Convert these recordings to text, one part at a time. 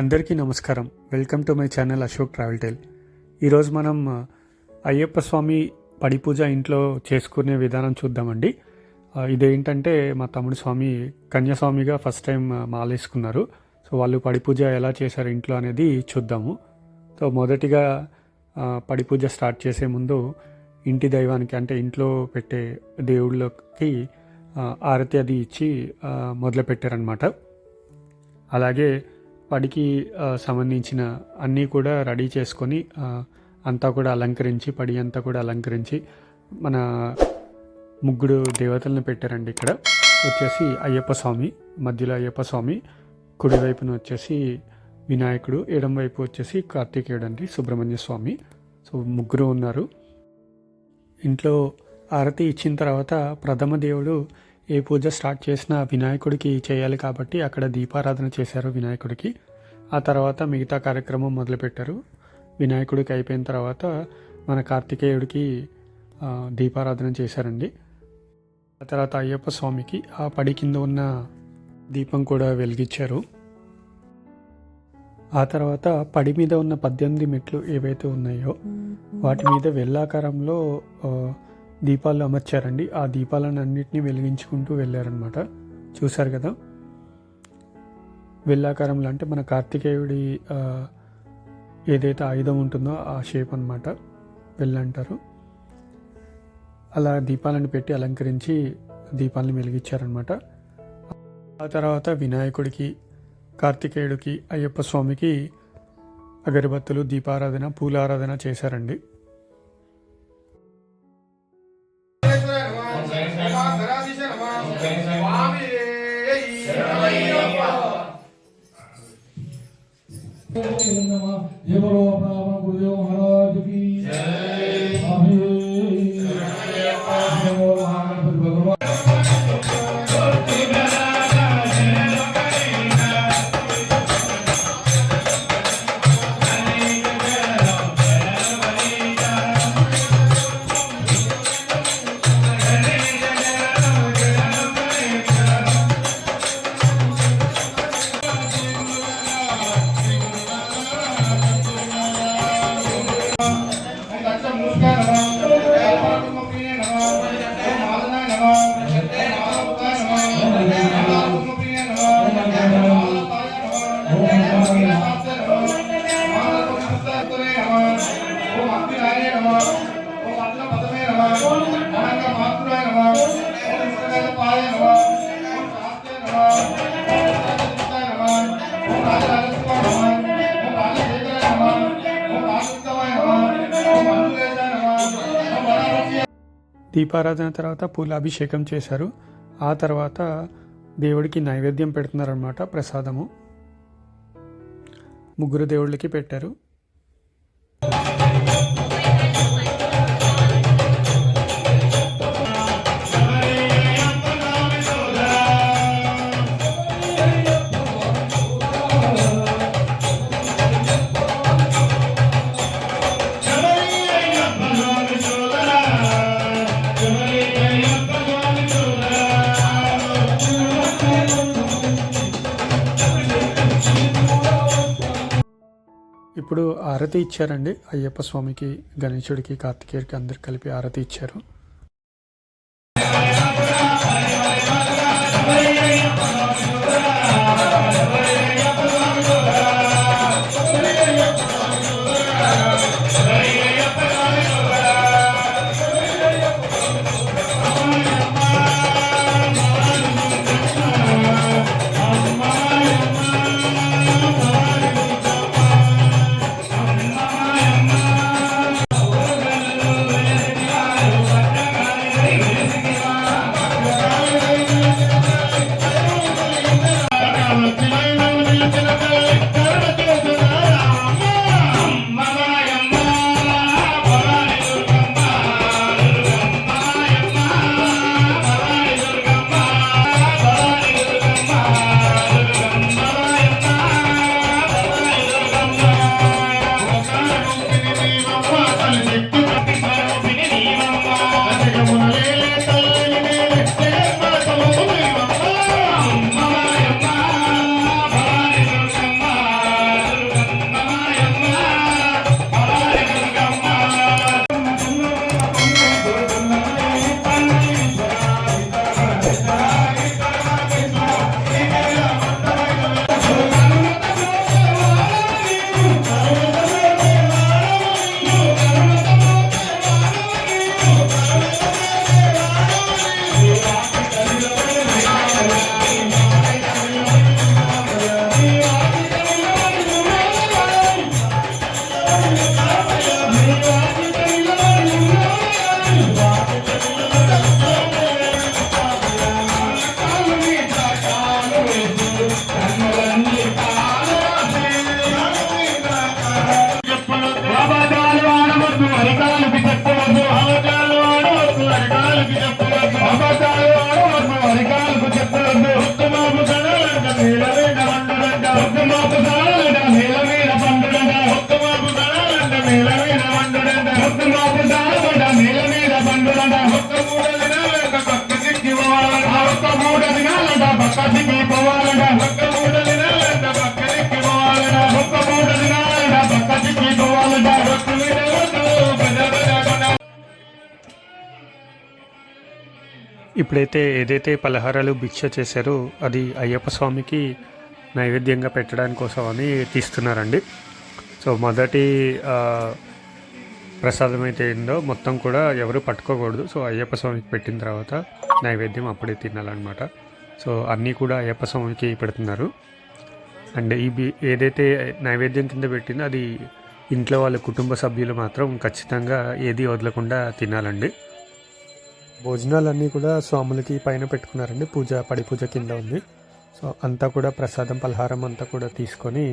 అందరికీ నమస్కారం. Welcome to my channel Ashok travel tale. ఈరోజు మనం అయ్యప్ప స్వామి పడి పూజ ఇంట్లో చేసుకునే విధానం చూద్దామండి. ఇదేంటంటే మా తమ్ముడు స్వామి కన్యాస్వామిగా ఫస్ట్ టైం మాలేసుకున్నారు. సో వాళ్ళు పడి పూజ ఎలా చేశారు ఇంట్లో అనేది చూద్దాము. సో మొదటిగా పడి పూజ స్టార్ట్ చేసే ముందు ఇంటి దైవానికి అంటే ఇంట్లో పెట్టే దేవుళ్ళకి ఆరతి అది ఇచ్చి మొదలుపెట్టారనమాట అలాగే పడికి సంబంధించిన అన్నీ కూడా రెడీ చేసుకొని అంతా కూడా అలంకరించి పడి అంతా కూడా అలంకరించి మన ముగ్గురు దేవతలను పెట్టారండి ఇక్కడ. వచ్చేసి అయ్యప్ప స్వామి మధ్యలో అయ్యప్ప స్వామి కుడివైపున వచ్చేసి వినాయకుడు ఎడం వైపు వచ్చేసి కార్తీకేయుడు అండి సుబ్రహ్మణ్య స్వామి. సో ముగ్గురు ఉన్నారు. ఇంట్లో ఆరతి ఇచ్చిన తర్వాత ప్రథమ దేవుడు ఏ పూజ స్టార్ట్ చేసినా వినాయకుడికి చేయాలి కాబట్టి అక్కడ దీపారాధన చేశారు వినాయకుడికి. ఆ తర్వాత మిగతా కార్యక్రమం మొదలుపెట్టారు. వినాయకుడికి అయిపోయిన తర్వాత మన కార్తికేయుడికి దీపారాధన చేశారండి. ఆ తర్వాత అయ్యప్ప స్వామికి ఆ పడి కింద ఉన్న దీపం కూడా వెలిగించారు. ఆ తర్వాత పడి మీద ఉన్న పద్దెనిమిది మెట్లు ఏవైతే ఉన్నాయో వాటి మీద వెళ్ళాకారంలో దీపాలు అమర్చారండి. ఆ దీపాలను అన్నింటినీ వెలిగించుకుంటూ వెళ్ళారనమాట చూశారు కదా? వెల్లాకారంలో అంటే మన కార్తికేయుడి ఏదైతే ఆయుధం ఉంటుందో ఆ షేప్ అనమాట వెళ్ళంటారు అలా దీపాలను పెట్టి అలంకరించి దీపాలను వెలిగించారనమాట ఆ తర్వాత వినాయకుడికి కార్తికేయుడికి అయ్యప్ప స్వామికి అగరబత్తులు దీపారాధన పూలారాధన చేశారండి. ये बोलो अपना अपना गुरुदेव महाराज की जय దీపారాధన తర్వాత పూల అభిషేకం చేశారు. ఆ తర్వాత దేవుడికి నైవేద్యం పెడుతున్నారనమాట ప్రసాదము. ముగ్గురు దేవుళ్ళకి పెట్టారు. ఆరతి ఇచ్చారండి. అయ్యప్ప స్వామికి గణేశుడికి కార్తికేయుడికి అందరు కలిపి ఆరతి ఇచ్చారు. ఇప్పుడైతే ఏదైతే పలహారాలు భిక్ష చేశారో అది అయ్యప్ప స్వామికి నైవేద్యంగా పెట్టడానికి కోసం అని తీస్తున్నారండి. సో మొదటి ప్రసాదం అయితే ఏందో మొత్తం కూడా ఎవరు పట్టుకోకూడదు. సో అయ్యప్ప స్వామికి పెట్టిన తర్వాత నైవేద్యం అప్పుడే తినాలన్నమాట. సో అన్నీ కూడా అయ్యప్ప స్వామికి పెడుతున్నారు. అండ్ ఈ బి- ఏదైతే నైవేద్యం కింద పెట్టిందో అది ఇంట్లో వాళ్ళ కుటుంబ సభ్యులు మాత్రం ఖచ్చితంగా ఏది వదలకుండా తినాలండి. భోజనాలన్నీ కూడా స్వాములకి పైన పెట్టుకున్నారండి. పూజ పడి పూజ కింద ఉంది. సో అంతా కూడా ప్రసాదం పలహారం అంతా కూడా తీసుకొని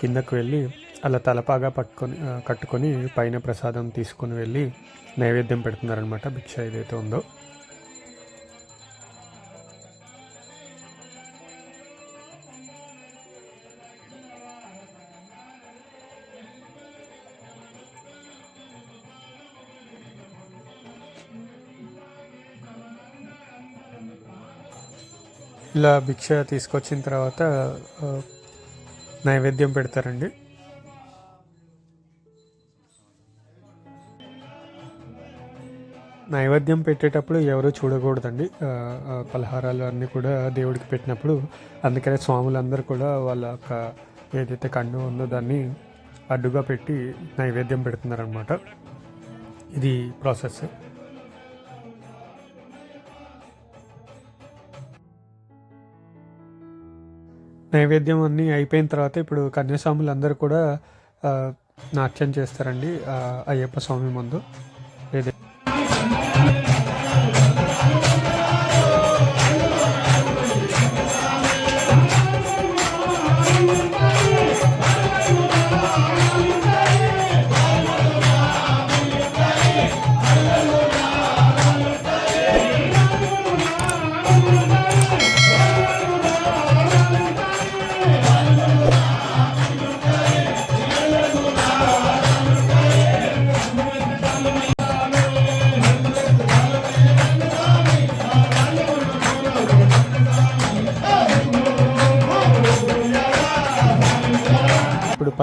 కిందకు వెళ్ళి అలా తలపాగా పట్టుకొని కట్టుకొని పైన ప్రసాదం తీసుకొని వెళ్ళి నైవేద్యం పెడుతున్నారనమాట భిక్ష ఏదైతే ఉందో. ఇలా భిక్ష తీసుకొచ్చిన తర్వాత నైవేద్యం పెడతారండి. నైవేద్యం పెట్టేటప్పుడు ఎవరు చూడకూడదండి. పలహారాలు అన్నీ కూడా దేవుడికి పెట్టినప్పుడు అందుకనే స్వాములందరూ కూడా వాళ్ళ యొక్క ఏదైతే కన్ను ఉందో దాన్ని అడ్డుగా పెట్టి నైవేద్యం పెడుతున్నారనమాట ఇది ప్రాసెస్. నైవేద్యం అన్నీ అయిపోయిన తర్వాత ఇప్పుడు కన్యాస్వాములు అందరూ కూడా నాట్యం చేస్తారండి అయ్యప్ప స్వామి ముందు.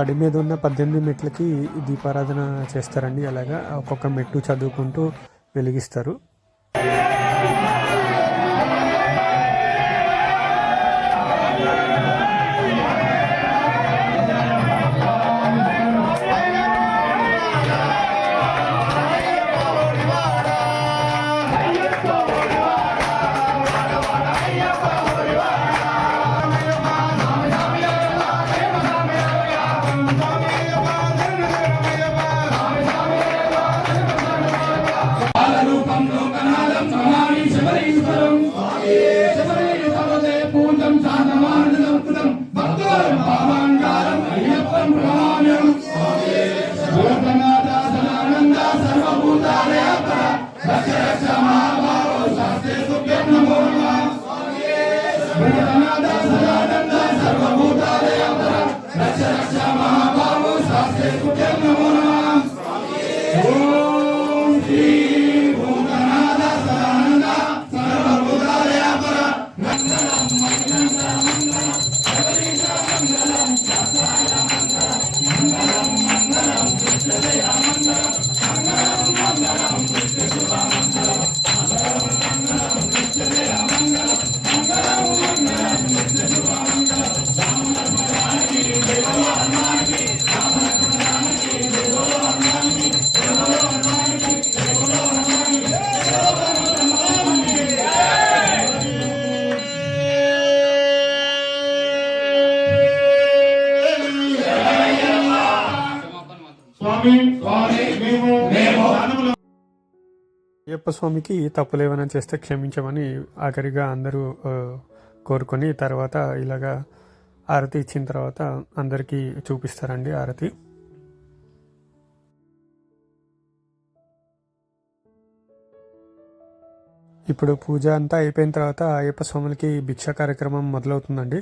పడి మీద ఉన్న పద్దెనిమిది మెట్లకి దీపారాధన చేస్తారండి. అలాగా ఒక్కొక్క మెట్టు చదువుకుంటూ వెలిగిస్తారు. అయ్యప్ప స్వామికి తప్పులు చేస్తే క్షమించమని ఆఖరిగా అందరూ కోరుకొని తర్వాత ఇలాగా ఆరతి ఇచ్చిన తర్వాత అందరికీ చూపిస్తారండి ఆరతి. ఇప్పుడు పూజ అంతా అయిపోయిన తర్వాత అయ్యప్ప స్వాములకి భిక్ష కార్యక్రమం మొదలవుతుందండి.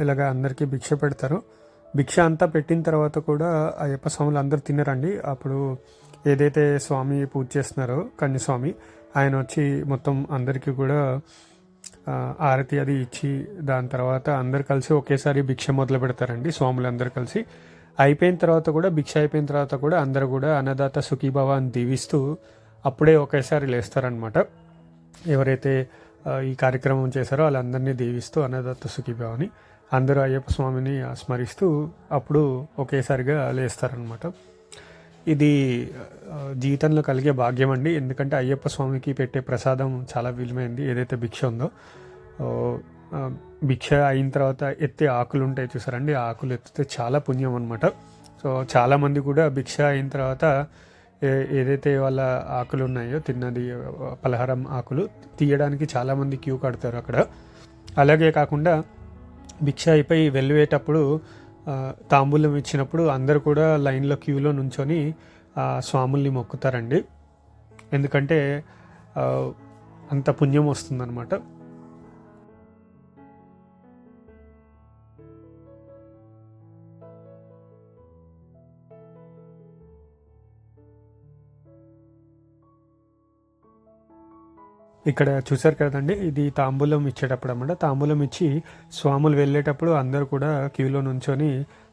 ఇలాగా అందరికీ భిక్ష పెడతారు. భిక్ష అంతా పెట్టిన తర్వాత కూడా అయ్యప్ప స్వాములు అందరూ తినరండి. అప్పుడు ఏదైతే స్వామి పూజ చేస్తున్నారో కన్యస్వామి ఆయన వచ్చి మొత్తం అందరికీ కూడా ఆరతి అది ఇచ్చి దాని తర్వాత అందరు కలిసి ఒకేసారి భిక్ష మొదలు పెడతారండి స్వాములు అందరు కలిసి. అయిపోయిన తర్వాత కూడా భిక్ష అయిపోయిన తర్వాత కూడా అందరు కూడా అన్నదాత సుఖీభవ అని దీవిస్తూ అప్పుడే ఒకేసారి లేస్తారనమాట ఎవరైతే ఈ కార్యక్రమం చేశారో వాళ్ళందరినీ దీవిస్తూ అన్నదాత సుఖీభావని అందరూ అయ్యప్ప స్వామిని స్మరిస్తూ అప్పుడు ఒకేసారిగా లేస్తారనమాట ఇది జీవితంలో కలిగే భాగ్యం అండి. ఎందుకంటే అయ్యప్ప స్వామికి పెట్టే ప్రసాదం చాలా విలువైంది. ఏదైతే భిక్ష ఉందో భిక్ష అయిన తర్వాత ఎత్తే ఆకులు ఉంటాయి చూసారండి. ఆకులు ఎత్తితే చాలా పుణ్యం అనమాట సో చాలామంది కూడా భిక్ష అయిన తర్వాత ఏ- ఏదైతే వాళ్ళ ఆకులు ఉన్నాయో తిన్నది పలహారం ఆకులు తీయడానికి చాలామంది క్యూ కడతారు అక్కడ. అలాగే కాకుండా భిక్ష అయిపోయి వెళ్ళేటప్పుడు తాంబూలం ఇచ్చినప్పుడు అందరు కూడా లైన్లో క్యూలో నుంచొని స్వాముల్ని మొక్కుతారండి. ఎందుకంటే అంత పుణ్యం వస్తుందన్నమాట. ఇక్కడ చూసారు కదండి ఇది తాంబూలం ఇచ్చేటప్పుడు అనమాట తాంబూలం ఇచ్చి స్వాములు వెళ్ళేటప్పుడు అందరు కూడా క్యూలో నుంచొని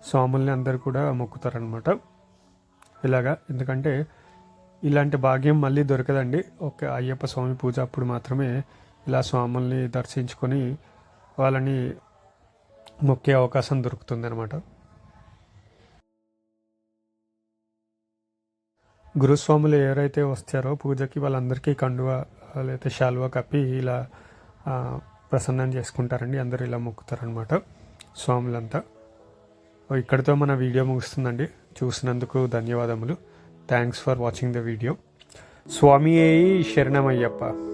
స్వాముల్ని అందరు కూడా మొక్కుతారనమాట ఇలాగా ఎందుకంటే ఇలాంటి భాగ్యం మళ్ళీ దొరకదండి. ఒక అయ్యప్ప స్వామి పూజ అప్పుడు మాత్రమే ఇలా స్వాముల్ని దర్శించుకొని వాళ్ళని మొక్కే అవకాశం దొరుకుతుంది అనమాట గురుస్వాములు ఎవరైతే వస్తారో పూజకి వాళ్ళందరికీ కండువ లేకపోతే శాలువా కప్పి ఇలా ప్రసన్నం చేసుకుంటారండి. అందరూ ఇలా మొక్కుతారనమాట స్వాములంతా. ఇక్కడితో మన వీడియో ముగుస్తుందండి. చూసినందుకు ధన్యవాదములు. Thanks for watching the video స్వామి శరణమయ్యప్ప.